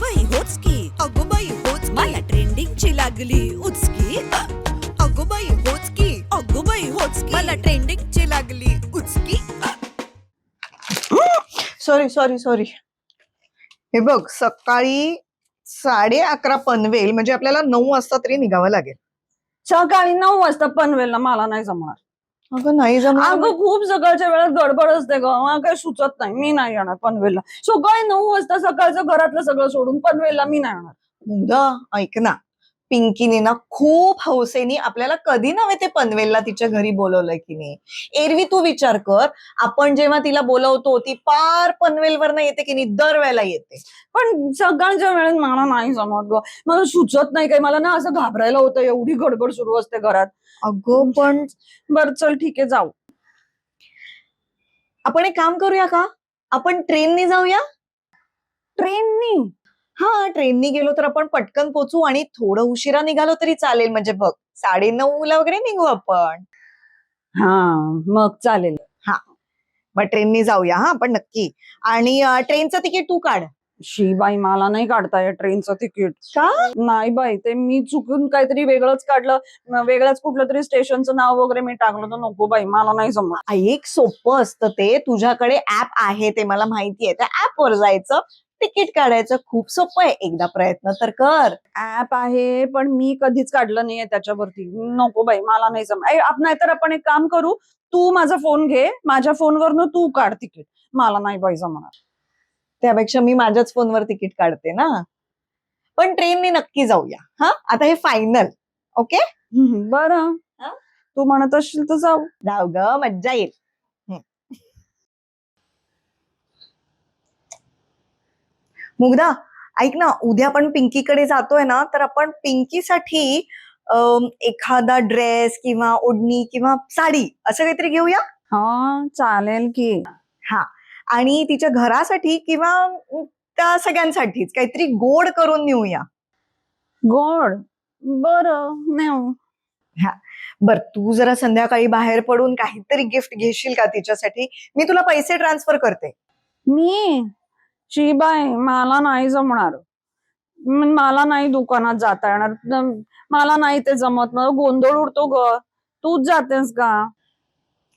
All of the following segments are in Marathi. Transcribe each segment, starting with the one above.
बाई होच की अगो बाई होच. मला ट्रेंडिंगची लागली उचकी. अगो बाई होच की अगो बाई होच की. मला ट्रेंडिंगची लागली उचकी. सॉरी सॉरी सॉरी हे बघ सकाळी साडे अकरा पनवेल म्हणजे आपल्याला नऊ वाजता तरी निघावं लागेल. सकाळी नऊ वाजता पनवेलला मला नाही जमणार. अगं नाही जमणार अगं खूप सकाळच्या वेळात गडबड असते ग. मला काही सुचत नाही. मी नाही येणार पनवेलला. सकाळी नऊ वाजता सकाळचं घरातलं सगळं सोडून पनवेलला मी नाही येणार. मुग्धा ऐक ना. पिंकीने ना खूप हौसेनी आपल्याला कधी नव्हे ते पनवेलला तिच्या घरी बोलवलंय की नाही. एरवी तू विचार कर आपण जेव्हा तिला बोलवतो ती पार पनवेलवर येते की नाही दरवेळेला येते. पण सकाळच्या वेळेत मला नाही जमत ग. मला सुचत नाही काही. मला ना असं घाबरायला होतं. एवढी गडबड सुरू असते घरात. अगं पण बरं चल ठीक आहे जाऊ. आपण एक काम करूया का? आपण ट्रेनने जाऊया? ट्रेननी? हा ट्रेननी गेलो तर आपण पटकन पोचू आणि थोडं उशिरा निघालो तरी चालेल. म्हणजे बघ साडे नऊ ला वगैरे निघू आपण. हा मग चालेल. मग ट्रेननी जाऊया हा आपण नक्की. आणि ट्रेनचं तिकीट तू काढ. शी बाई मला नाही काढता येत ट्रेनचं तिकीट. का? नाही बाई ते मी चुकून काहीतरी वेगळंच काढलं. वेगळ्याच कुठलं तरी स्टेशनचं नाव वगैरे मी टाकलं तर नको बाई मला नाही जमत. एक सोपं असतं ते. तुझ्याकडे ऍप आहे ते मला माहिती आहे. त्या ऍप वर जायचं. तिकीट काढायचं खूप सोपं आहे. एकदा प्रयत्न तर कर. ऍप आहे पण मी कधीच काढलं नाहीये त्याच्यावरती. नको बाई मला नाही जम नाहीतर आपण एक काम करू तू माझा फोन घे माझ्या फोनवरनं तू काढ तिकीट. मला नाही बाई जमणार. त्यापेक्षा मी माझ्याच फोनवर तिकीट काढते ना. पण ट्रेनने नक्की जाऊया. हा? आता हे फायनल ओके बरं. हा? तू म्हणत असशील तर जाऊ. जाऊ ग मज्जा येईल. मुग्धा ऐक ना उद्या आपण पिंकीकडे जातोय ना तर आपण पिंकीसाठी एखादा ड्रेस किंवा ओढणी किंवा साडी असं काहीतरी घेऊया? हा चालेल की. आणि तिच्या घरासाठी किंवा त्या सगळ्यांसाठीच काहीतरी गोड करून नेऊया. गोड? बरं नेऊ. बर तू जरा संध्याकाळी बाहेर पडून काहीतरी गिफ्ट घेशील का तिच्यासाठी? मी तुला पैसे ट्रान्सफर करते. मी? शिबाई मला नाही जमणार. म- मला नाही दुकानात जाता येणार. न- मला नाही ते जमत. मला गोंधळ उडतो ग. तूच जातेस का?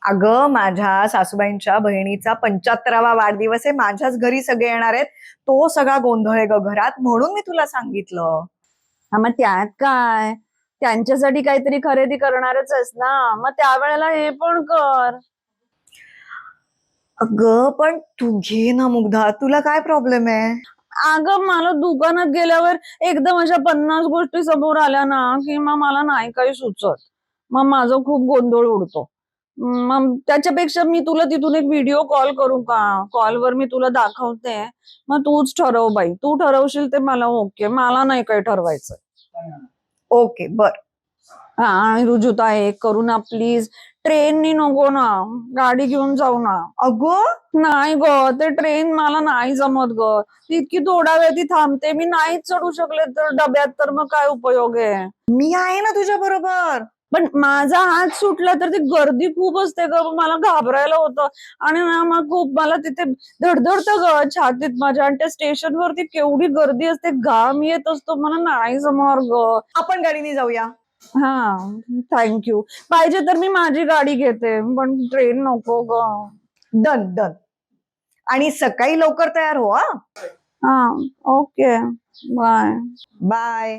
अगं माझ्या सासूबाईंच्या बहिणीचा पंच्याहत्तरावा वाढदिवस आहे. माझ्याच घरी सगळे येणार आहेत. तो सगळा गोंधळ आहे ग घरात. म्हणून मी तुला सांगितलं. हा मग त्यात काय? त्यांच्यासाठी काहीतरी खरेदी करणारच आहेस ना? मग त्यावेळेला हे पण कर. अगं पण तू घे ना मुग्धा तुला काय प्रॉब्लेम आहे? अगं मला दुकानात गेल्यावर एकदम अशा पन्नास गोष्टी समोर आल्या ना की मग मला नाही काही सुचत. मग माझं खूप गोंधळ उडतो. मग त्याच्यापेक्षा मी तुला तिथून एक व्हिडिओ कॉल करू का? कॉलवर मी तुला दाखवते. मग तूच ठरव बाई. तू ठरवशील ते मला ओके मला नाही काही ठरवायचं ओके बर. हा आणि रुजुता एक करू ना प्लीज ट्रेननी नको ना गाडी घेऊन जाऊ ना. अगं? नाही ग ते ट्रेन मला नाही जमत ग. ती इतकी थोडा वेळ ती थांबते मी नाहीच चढू शकले तर डब्यात तर मग काय उपयोग आहे? मी आहे ना तुझ्या बरोबर. पण माझा हात सुटला तर ती गर्दी खूप असते ग मला घाबरायला होतं. आणि ना मग खूप मला तिथे धडधडतं ग छातीत माझ्या. आणि त्या स्टेशन वरती केवढी गर्दी असते घाम येत असतो मला नाही जमणार ग. आपण गाडीने जाऊया. हा थँक्यू पाहिजे तर मी माझी गाडी घेते पण ट्रेन नको ग. Done done. आणि सकाळी लवकर तयार हो हा. हा ओके बाय बाय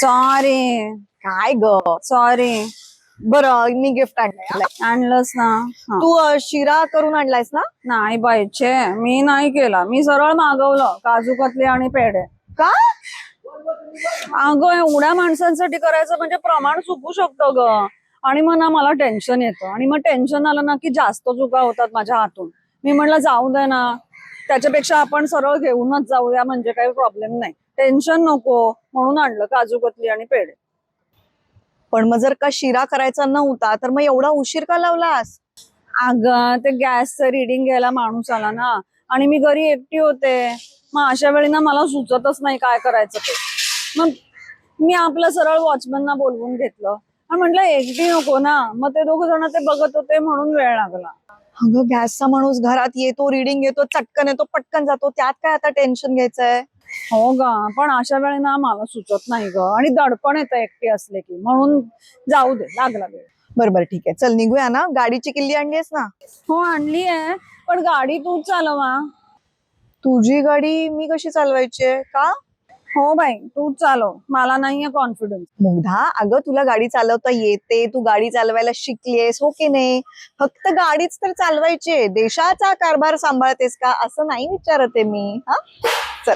सॉरी काय ग? सॉरी बरं मी गिफ्ट आणलंय. आणलंस ना? हा. तू अ, शिरा करून आणलायस ना? नाही बाईचे मी नाही केला. मी सरळ मागवलं. काजू कतली आणि पेढे. का? अगं एवढ्या माणसांसाठी करायचं म्हणजे प्रमाण चुकू शकतं ग. आणि मग ना मला टेन्शन येतं. आणि मग टेन्शन आलं ना की जास्त चुका होतात माझ्या हातून. मी म्हणलं जाऊ दे ना. त्याच्यापेक्षा आपण सरळ घेऊनच जाऊया. म्हणजे काही प्रॉब्लेम नाही. टेन्शन नको. म्हणून आणलं काजू कतली आणि पेढे? पण मग जर का शिरा करायचा नव्हता तर मग एवढा उशीर का लावलास? अग ते गॅसचं रिडिंग घ्यायला माणूस आला ना. आणि मी घरी एकटी होते. मग अशा वेळी ना मला सुचतच नाही काय करायचं ते. मग मी आपलं सरळ वॉचमॅनना बोलवून घेतलं. आणि म्हटलं एकटी नको ना. मग ते दोघ जण ते बघत होते म्हणून वेळ लागला. अगं गॅसचा माणूस घरात येतो रिडिंग येतो चटकन येतो पटकन जातो. त्यात काय आता टेन्शन घ्यायचंय? हो गा पण अशा वेळी ना मला सुचत नाही ग. आणि दडपण येतं एकटी असले की. म्हणून जाऊ दे लागला वेळ. बरं बरं ठीक आहे. चल निघूया ना. गाडीची किल्ली आणलीस ना? हो आणली आहे. पण गाडी तूच चालवा. तुझी गाडी मी कशी चालवायची आहे? का? हो बाई तूच चालव. मला नाहीये कॉन्फिडन्स मुग्धा अगं तुला गाडी चालवता येते. तू गाडी चालवायला शिकलीयस हो की नाही? फक्त गाडीच तर चालवायची आहे. देशाचा कारभार सांभाळतेस का? असं नाही विचारते मी. हा? चल.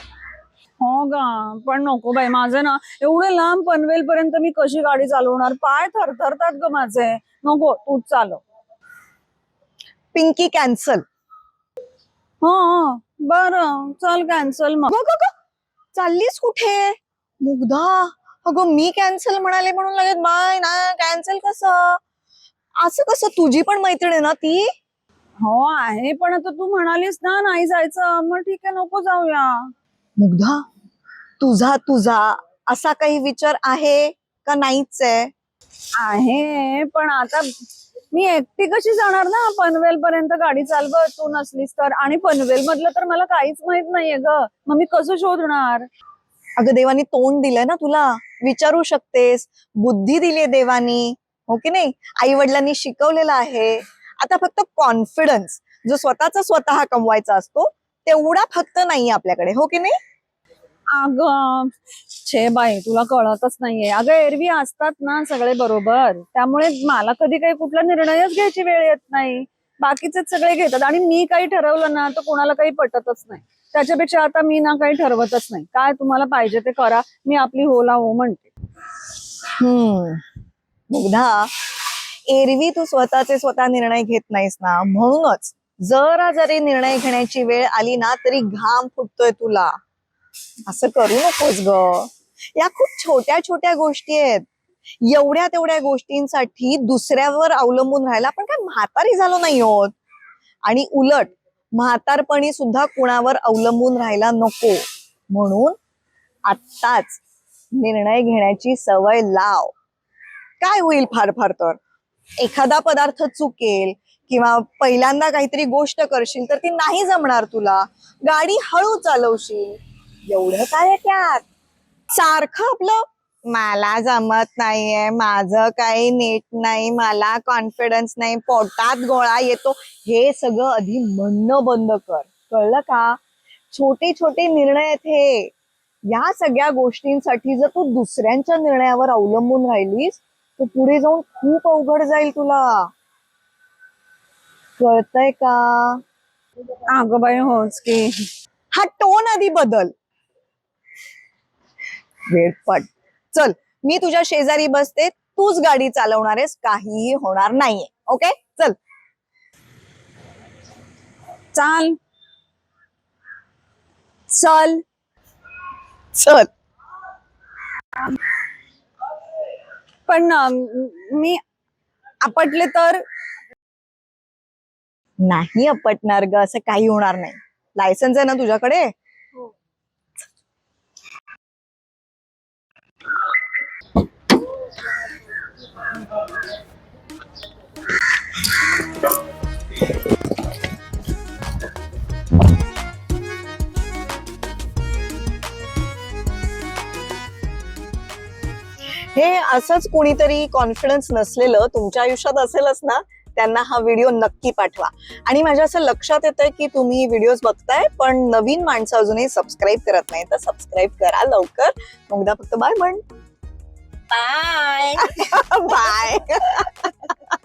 हो गा पण नको बाई माझे ना एवढे लांब पनवेल पर्यंत मी कशी गाडी चालवणार? पाय थरथरतात ग माझे. नको तूच चालव. पिंकी कॅन्सल. हो बर चल कॅन्सल मग. चाललीस कुठे? मुग्धा. अगं मी कॅन्सल म्हणाले म्हणून लगेच बाय ना कॅन्सल कसं? असं कसं? तुझी पण मैत्रीण आहे ना ती? हो आहे पण आता तू म्हणालीस ना नाही जायचं. मग ठीक आहे नको जाऊया. मुग्धा? तुझा तुझा असा काही विचार आहे का नाहीच आहे? आहे पण आता मी एकटी कशी जाणार ना? पनवेल पर्यंत गाडी चालवत तू नसलीस तर. आणि पनवेल मधलं तर मला काहीच माहीत नाहीये ग. मग मी कसं शोधणार? अगं देवानी तोंड दिलंय ना तुला? विचारू शकतेस. बुद्धी दिली देवानी. हो की नाही? आई वडिलांनी शिकवलेलं आहे. आता फक्त कॉन्फिडन्स जो स्वतःचा स्वतः कमवायचा असतो तेवढा फक्त नाहीये आपल्याकडे हो की नाही? अगं छे बाई तुला कळतच नाहीये. अगं एरवी असतात ना सगळे बरोबर. त्यामुळे मला कधी काही कुठला निर्णयच घ्यायची वेळ येत नाही. बाकीचे सगळे घेतात. आणि मी काही ठरवलं ना तर कोणाला काही पटतच नाही. त्याच्यापेक्षा आता मी ना काही ठरवतच नाही. काय तुम्हाला पाहिजे ते करा. मी आपली होला हो म्हणते. हम्म. एरवी तू स्वतःचे स्वतः निर्णय घेत नाहीस ना म्हणूनच. जरा जरी निर्णय घेण्याची वेळ आली ना तरी घाम फुटतोय तुला. असं करू नकोस ग. या खूप छोट्या छोट्या गोष्टी आहेत. एवढ्या तेवढ्या गोष्टींसाठी दुसऱ्यावर अवलंबून राहायला आपण काय म्हातारी झालो नाही होत आणि उलट म्हातारपणी सुद्धा कुणावर अवलंबून राहायला नको. म्हणून आत्ताच निर्णय घेण्याची सवय लाव. काय होईल फार फार तर? एखादा पदार्थ चुकेल किंवा पहिल्यांदा काहीतरी गोष्ट करशील तर ती नाही जमणार तुला. गाडी हळू चालवशील. एवढं काय त्यात? सारखं आपलं मला जमत नाहीये माझं काही नीट नाही मला कॉन्फिडन्स नाही पोटात गोळा येतो. हे सगळं आधी म्हणणं बंद कर. कळलं का? छोटे छोटे निर्णय आहेत हे. या सगळ्या गोष्टींसाठी जर तू दुसऱ्यांच्या निर्णयावर अवलंबून राहिलीस तर पुढे जाऊन खूप अवघड जाईल तुला. कळतंय का? अगं बाई होच की. हा टोन आधी बदल. वेळपट चल मी तुझ्या शेजारी बसते तूच गाडी चालवणार आहेस काहीही होणार नाहीये. ओके? चल. चाल. चल. चल. पण मी आपटले तर नाही अपटणार ग असं काही होणार नाही. लायसन्स आहे ना तुझ्याकडे? हे असंच कोणीतरी कॉन्फिडन्स नसलेलं तुमच्या आयुष्यात असेलच ना? त्यांना हा व्हिडिओ नक्की पाठवा. आणि माझ्या असं लक्षात येतंय की तुम्ही व्हिडिओज बघताय पण नवीन माणसं अजूनही सबस्क्राईब करत नाही. तर सबस्क्राईब करा लवकर. मगदा फक्त बाय म्हण. Bye bye